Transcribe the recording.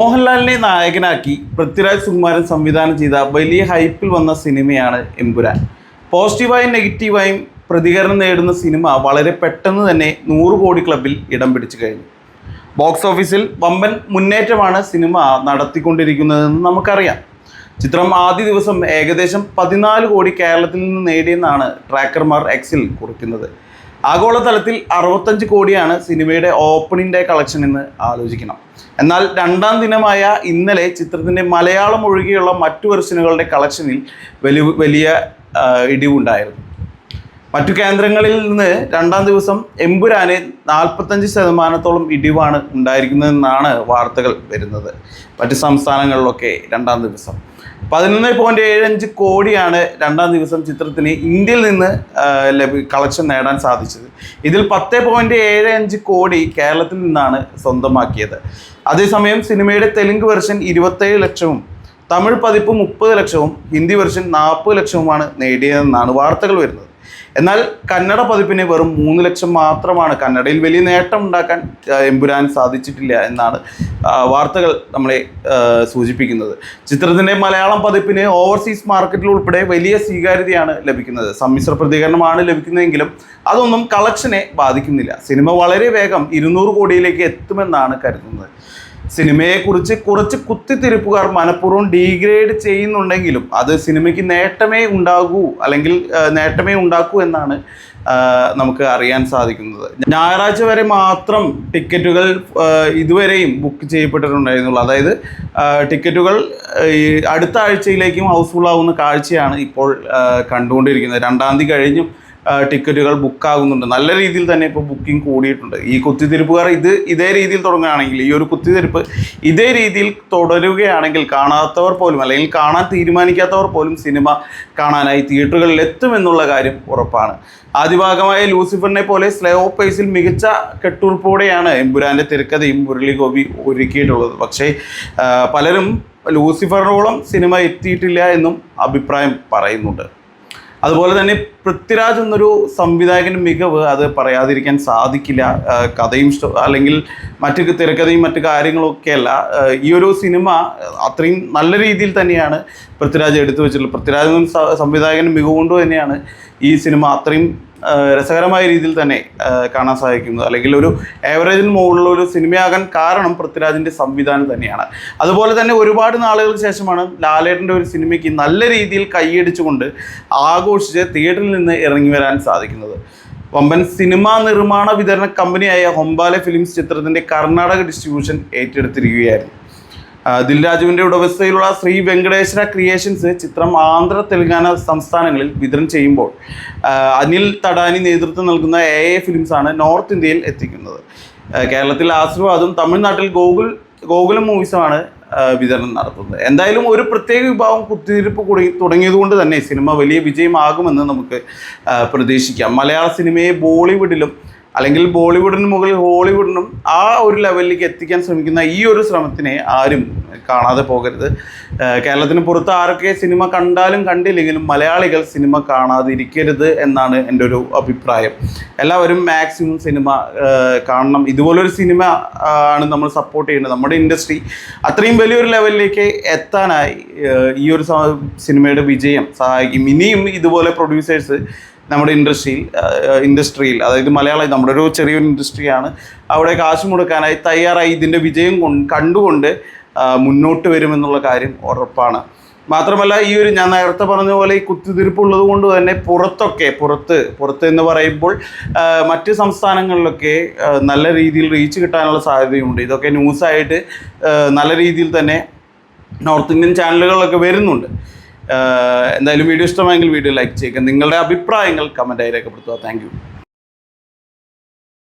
മോഹൻലാലിനെ നായകനാക്കി പൃഥ്വിരാജ് സുകുമാരൻ സംവിധാനം ചെയ്ത വലിയ ഹൈപ്പിൽ വന്ന സിനിമയാണ് എമ്പുരാൻ. പോസിറ്റീവായും നെഗറ്റീവായും പ്രതികരണം നേടുന്ന സിനിമ വളരെ പെട്ടെന്ന് തന്നെ നൂറ് കോടി ക്ലബിൽ ഇടം പിടിച്ചു കഴിഞ്ഞു. ബോക്സ് ഓഫീസിൽ വമ്പൻ മുന്നേറ്റമാണ് സിനിമ നടത്തിക്കൊണ്ടിരിക്കുന്നതെന്ന് നമുക്കറിയാം. ചിത്രം ആദ്യ ദിവസം ഏകദേശം പതിനാല് കോടി കേരളത്തിൽ നിന്ന് നേടിയെന്നാണ് ട്രാക്കർമാർ എക്സിൽ കുറിക്കുന്നത്. ആഗോളതലത്തിൽ അറുപത്തഞ്ച് കോടിയാണ് സിനിമയുടെ ഓപ്പണിംഗ് ഡേ കളക്ഷൻ എന്ന് ആലോചിക്കണം. എന്നാൽ രണ്ടാം ദിനമായ ഇന്നലെ ചിത്രത്തിന്റെ മലയാളം ഒഴികെയുള്ള മറ്റു വെർഷനുകളുടെ കളക്ഷനിൽ വലിയ വലിയ ഇടിവുണ്ടായിരുന്നു. മറ്റു കേന്ദ്രങ്ങളിൽ നിന്ന് രണ്ടാം ദിവസം എമ്പുരാന് നാൽപ്പത്തഞ്ച് ശതമാനത്തോളം ഇടിവാണ് ഉണ്ടായിരിക്കുന്നതെന്നാണ് വാർത്തകൾ വരുന്നത്. മറ്റു സംസ്ഥാനങ്ങളിലൊക്കെ രണ്ടാം ദിവസം. പതിനൊന്ന് പോയിന്റ് ഏഴഞ്ച് കോടിയാണ് രണ്ടാം ദിവസം ചിത്രത്തിന് ഇന്ത്യയിൽ നിന്ന് ലഭി കളക്ഷൻ നേടാൻ സാധിച്ചത്. ഇതിൽ പത്ത് പോയിന്റ് ഏഴ് അഞ്ച് കോടി കേരളത്തിൽ നിന്നാണ് സ്വന്തമാക്കിയത്. അതേസമയം സിനിമയുടെ തെലുങ്ക് വെർഷൻ ഇരുപത്തേഴ് ലക്ഷവും തമിഴ് പതിപ്പ് മുപ്പത് ലക്ഷവും ഹിന്ദി വെർഷൻ നാൽപ്പത് ലക്ഷവുമാണ് നേടിയതെന്നാണ് വാർത്തകൾ വരുന്നത്. എന്നാൽ കന്നഡ പതിപ്പിന് വെറും മൂന്ന് ലക്ഷം മാത്രമാണ് കന്നഡയിൽ വലിയ നേട്ടം ഉണ്ടാക്കാൻ എമ്പുരാൻ സാധിച്ചിട്ടില്ല എന്നാണ് വാർത്തകൾ നമ്മളെ സൂചിപ്പിക്കുന്നത്. ചിത്രത്തിന്റെ മലയാളം പതിപ്പിന് ഓവർസീസ് മാർക്കറ്റിൽ ഉൾപ്പെടെ വലിയ സ്വീകാര്യതയാണ് ലഭിക്കുന്നത്. സമ്മിശ്ര പ്രതികരണമാണ് ലഭിക്കുന്നതെങ്കിലും അതൊന്നും കളക്ഷനെ ബാധിക്കുന്നില്ല. സിനിമ വളരെ വേഗം ഇരുന്നൂറ് കോടിയിലേക്ക് എത്തുമെന്നാണ് കരുതുന്നത്. സിനിമയെക്കുറിച്ച് കുറച്ച് കുത്തിത്തിരിപ്പുകാർ മനഃപൂർവം ഡീഗ്രേഡ് ചെയ്യുന്നുണ്ടെങ്കിലും അത് സിനിമയ്ക്ക് നേട്ടമേ ഉണ്ടാകൂ അല്ലെങ്കിൽ നേട്ടമേ ഉണ്ടാക്കൂ എന്നാണ് നമുക്ക് അറിയാൻ സാധിക്കുന്നത്. ഞായറാഴ്ച വരെ മാത്രം ടിക്കറ്റുകൾ ഇതുവരെയും ബുക്ക് ചെയ്യപ്പെട്ടിട്ടുണ്ടായിരുന്നുള്ളൂ. അതായത് ടിക്കറ്റുകൾ അടുത്ത ആഴ്ചയിലേക്കും ഹൗസ്ഫുൾ ആവുന്ന കാഴ്ചയാണ് ഇപ്പോൾ കണ്ടുകൊണ്ടിരിക്കുന്നത്. രണ്ടാം തീയതി കഴിഞ്ഞും ടിക്കറ്റുകൾ ബുക്കാകുന്നുണ്ട്. നല്ല രീതിയിൽ തന്നെ ഇപ്പോൾ ബുക്കിംഗ് കൂടിയിട്ടുണ്ട്. ഈ കുത്തിത്തിരിപ്പുകാർ ഇത് ഇതേ രീതിയിൽ തുടങ്ങുകയാണെങ്കിൽ ഈ ഒരു കുത്തിത്തിരിപ്പ് ഇതേ രീതിയിൽ തുടരുകയാണെങ്കിൽ കാണാത്തവർ പോലും അല്ലെങ്കിൽ കാണാൻ തീരുമാനിക്കാത്തവർ പോലും സിനിമ കാണാനായി തിയേറ്ററുകളിൽ എത്തുമെന്നുള്ള കാര്യം ഉറപ്പാണ്. ആദ്യഭാഗമായ ലൂസിഫറിനെ പോലെ സ്ലോ പേസിൽ മികച്ച കെട്ടുറിപ്പോടെയാണ് എമ്പുരാന്റെ തിരക്കഥയും മുരളി ഗോപി ഒരുക്കിയിട്ടുള്ളത്. പക്ഷേ പലരും ലൂസിഫറിനോളം സിനിമ എത്തിയിട്ടില്ല എന്നും അഭിപ്രായം പറയുന്നുണ്ട്. അതുപോലെ തന്നെ പൃഥ്വിരാജ് എന്നൊരു സംവിധായകന്റെ മികവ് അത് പറയാതിരിക്കാൻ സാധിക്കില്ല. കഥയും അല്ലെങ്കിൽ മറ്റ് തിരക്കഥയും മറ്റു കാര്യങ്ങളൊക്കെയല്ല അല്ല. ഈ ഒരു സിനിമ അത്രയും നല്ല രീതിയിൽ തന്നെയാണ് പൃഥ്വിരാജ് എടുത്തു വെച്ചിട്ടുള്ളത്. പൃഥ്വിരാജ് സംവിധായകന്റെ മികവ് കൊണ്ട് തന്നെയാണ് ഈ സിനിമ അത്രയും രസകരമായ രീതിയിൽ തന്നെ കാണാൻ സാധിക്കുന്നത്. അല്ലെങ്കിൽ ഒരു ഏവറേജിന് മുകളിലുള്ള ഒരു സിനിമയാകാൻ കാരണം പൃഥ്വിരാജിന്റെ സംവിധാനം തന്നെയാണ്. അതുപോലെ തന്നെ ഒരുപാട് നാളുകൾക്ക് ശേഷമാണ് ലാലേട്ടന്റെ ഒരു സിനിമയ്ക്ക് നല്ല രീതിയിൽ കൈയടിച്ചുകൊണ്ട് ആഘോഷിച്ച് തിയേറ്ററിൽ നിന്ന് ഇറങ്ങി വരാൻ സാധിക്കുന്നത്. വമ്പൻ സിനിമാ നിർമ്മാണ വിതരണ കമ്പനിയായ ഹൊമ്പാലെ ഫിലിംസ് ചിത്രത്തിന്റെ കർണാടക ഡിസ്ട്രിബ്യൂഷൻ ഏറ്റെടുത്തിരിക്കുകയായിരുന്നു. ദിൽരാജുവിന്റെ ഉടമസ്ഥയിലുള്ള ശ്രീ വെങ്കടേശ്വര ക്രിയേഷൻസ് ചിത്രം ആന്ധ്ര തെലങ്കാന സംസ്ഥാനങ്ങളിൽ വിതരണം ചെയ്യുമ്പോൾ അനിൽ തടാനി നേതൃത്വം നൽകുന്ന എ എ ഫിലിംസാണ് നോർത്ത് ഇന്ത്യയിൽ എത്തിക്കുന്നത്. കേരളത്തിൽ ആശീർവാദും തമിഴ്നാട്ടിൽ ഗോകുൽ ഗോകുലം മൂവീസുമാണ് വിതരണം നടത്തുന്നത്. എന്തായാലും ഒരു പ്രത്യേക വിഭാഗം കുത്തിയിരിപ്പ് തുടങ്ങിയതുകൊണ്ട് തന്നെ സിനിമ വലിയ വിജയമാകുമെന്ന് നമുക്ക് പ്രതീക്ഷിക്കാം. മലയാള സിനിമയെ ബോളിവുഡിലും അല്ലെങ്കിൽ ബോളിവുഡിന് മുകളിൽ ഹോളിവുഡിനും ആ ഒരു ലെവലിലേക്ക് എത്തിക്കാൻ ശ്രമിക്കുന്ന ഈ ഒരു ശ്രമത്തിനെ ആരും കാണാതെ പോകരുത്. കേരളത്തിന് പുറത്ത് ആരൊക്കെ സിനിമ കണ്ടാലും കണ്ടില്ലെങ്കിലും മലയാളികൾ സിനിമ കാണാതിരിക്കരുത് എന്നാണ് എന്റെ ഒരു അഭിപ്രായം. എല്ലാവരും മാക്സിമം സിനിമ കാണണം. ഇതുപോലൊരു സിനിമ ആണ് നമ്മൾ സപ്പോർട്ട് ചെയ്യുന്നത് നമ്മുടെ ഇൻഡസ്ട്രി അത്രയും വലിയൊരു ലെവലിലേക്ക് എത്താനായി ഈ ഒരു സിനിമയുടെ വിജയം സഹായിക്കും. ഇനിയും ഇതുപോലെ പ്രൊഡ്യൂസേഴ്സ് നമ്മുടെ ഇൻഡസ്ട്രിയിൽ ഇൻഡസ്ട്രിയിൽ അതായത് മലയാളം നമ്മുടെ ഒരു ചെറിയൊരു ഇൻഡസ്ട്രിയാണ്. അവിടെ കാശ് മുടക്കാനായി തയ്യാറായി ഇതിന്റെ വിജയം കൊണ്ട് കണ്ടുകൊണ്ട് മുന്നോട്ട് വരുമെന്നുള്ള കാര്യം ഉറപ്പാണ്. മാത്രമല്ല ഈ ഒരു ഞാൻ നേരത്തെ പറഞ്ഞ പോലെ ഈ കുത്തിതിരിപ്പുള്ളത് കൊണ്ട് തന്നെ പുറത്തൊക്കെ പുറത്ത് പുറത്ത് എന്ന് പറയുമ്പോൾ മറ്റ് സംസ്ഥാനങ്ങളിലൊക്കെ നല്ല രീതിയിൽ റീച്ച് കിട്ടാനുള്ള സാധ്യതയുണ്ട്. ഇതൊക്കെ ന്യൂസായിട്ട് നല്ല രീതിയിൽ തന്നെ നോർത്ത് ഇന്ത്യൻ ചാനലുകളിലൊക്കെ വരുന്നുണ്ട്. എന്തായാലും വീഡിയോ ഇഷ്ടമായെങ്കിൽ വീഡിയോ ലൈക്ക് ചെയ്യുക. നിങ്ങളുടെ അഭിപ്രായങ്ങൾ കമന്റായി രേഖപ്പെടുത്തുക. താങ്ക്